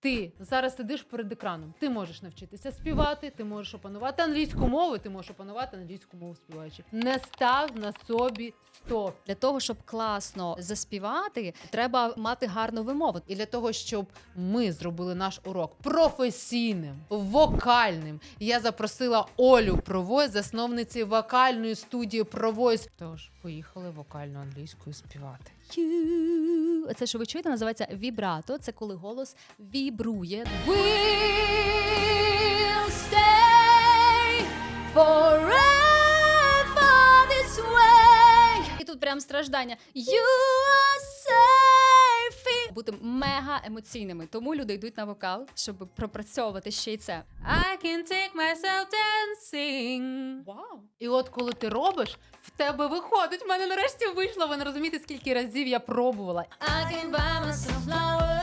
Ти зараз сидиш перед екраном. Ти можеш навчитися співати, ти можеш опанувати англійську мову, ти можеш опанувати англійську мову співаючи. Не став на собі стоп. Для того, щоб класно заспівати, треба мати гарну вимову. І для того, щоб ми зробили наш урок професійним, вокальним, я запросила Олю Провой, засновниці вокальної студії Провойс. Тож поїхали вокально англійською співати. Ю. Це, що ви чуєте, називається вібрато. Це коли голос вібрує. We'll stay forever this way. І тут прям страждання. You are. Бути мега емоційними. Тому люди йдуть на вокал, щоб пропрацьовувати ще й це. I can take myself dancing. Вау! І от коли ти робиш, в тебе виходить. В мене нарешті вийшло. Ви не розумієте, скільки разів я пробувала. I can buy myself flowers.